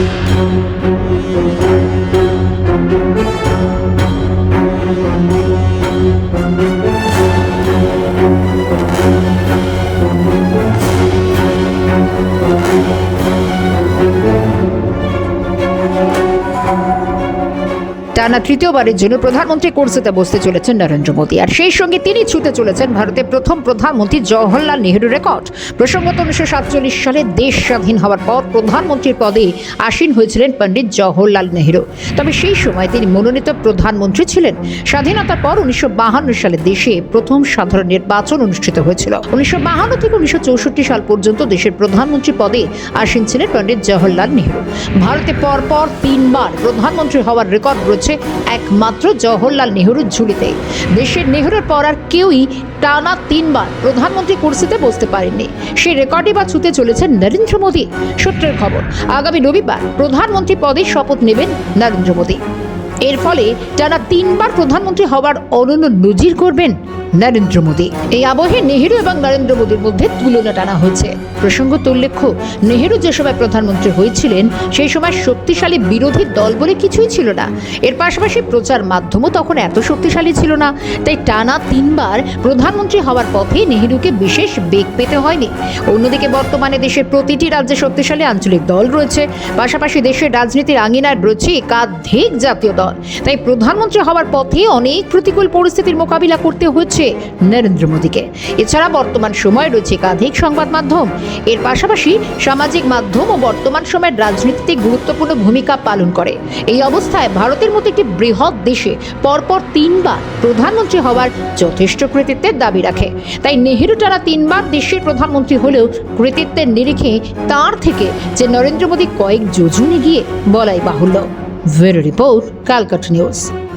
Thank you. টানা তৃতীয়বারের জন্য প্রধানমন্ত্রী কোর্সেতে বসতে চলেছেন নরেন্দ্র মোদী। আর সেই সঙ্গে তিনি ছুতে চলেছেন ভারতের প্রথম প্রধানমন্ত্রী জওহরলাল নেহরু রেকর্ড। প্রসঙ্গত উনিশশো সাতচল্লিশ সালে দেশ স্বাধীন হওয়ার পর প্রধানমন্ত্রীর পদে আসীন হয়েছিলেন পণ্ডিত জওহরলাল নেহরু। তবে সেই সময় তিনি মনোনীত প্রধানমন্ত্রী ছিলেন। স্বাধীনতার পর উনিশশো সালে দেশে প্রথম সাধারণ নির্বাচন অনুষ্ঠিত হয়েছিল। উনিশশো বাহান্ন থেকে উনিশশো চৌষট্টি সাল পর্যন্ত দেশের প্রধানমন্ত্রী পদে আসীন ছিলেন পণ্ডিত জওহরলাল নেহরু। ভারতে পরপর তিনবার প্রধানমন্ত্রী হওয়ার রেকর্ড রয়েছে একমাত্র জওহরলাল নেহরুর ঝুলিতে। দেশের নেহরুর পর আর কেউই টানা তিনবার প্রধানমন্ত্রী কুর্সিতে বসতে পারেননি। সেই রেকর্ডে বা ছুতে চলেছেন নরেন্দ্র মোদী। সূত্রের খবর, আগামী রবিবার প্রধানমন্ত্রী পদে শপথ নেবেন নরেন্দ্র মোদী। এর ফলে টানা তিনবার প্রধানমন্ত্রী হওয়ার অনন্য নজির করবেন নরেন্দ্র মোদী। এই আবহে নেহেরু এবং নরেন্দ্র মোদীর মধ্যে তুলনা টানা হয়েছে। প্রসঙ্গত উল্লেখ্য, নেহেরু যে সময় প্রধানমন্ত্রী হয়েছিলেন, সেই সময় শক্তিশালী বিরোধী দল বলে কিছুই ছিল না। এর পাশাপাশি প্রচার মাধ্যমও তখন এত শক্তিশালী ছিল না। তাই টানা তিনবার প্রধানমন্ত্রী হওয়ার পথে নেহেরুকে বিশেষ বেগ পেতে হয়নি। অন্যদিকে বর্তমানে দেশের প্রতিটি রাজ্যে শক্তিশালী আঞ্চলিক দল রয়েছে। পাশাপাশি দেশের রাজনীতির আঙিনায় রয়েছে একাধিক জাতীয় দল। তাই প্রধানমন্ত্রী হওয়ার পথে অনেক প্রতিকূল পরিস্থিতির মোকাবিলা করতে হচ্ছে নরেন্দ্র মোদীকে। এছাড়া বর্তমান সময়ে রয়েছে একাধিক সংবাদ মাধ্যম। এর পাশাপাশি সামাজিক মাধ্যম ও বর্তমান সময়ের রাজনীতিতে গুরুত্বপূর্ণ ভূমিকা পালন করে। এই অবস্থায় ভারতের মতো একটি বৃহৎ দেশে পরপর তিনবার প্রধানমন্ত্রী হওয়ার যথেষ্ট কৃতিত্বের দাবি রাখে। তাই নেহেরু টানা তিনবার দেশের প্রধানমন্ত্রী হলেও কৃতিত্বের নিরিখে তার থেকে যে নরেন্দ্র মোদী কয়েক যোজনে গিয়ে বলাই বাহুল্য। Very report, Calcutta News.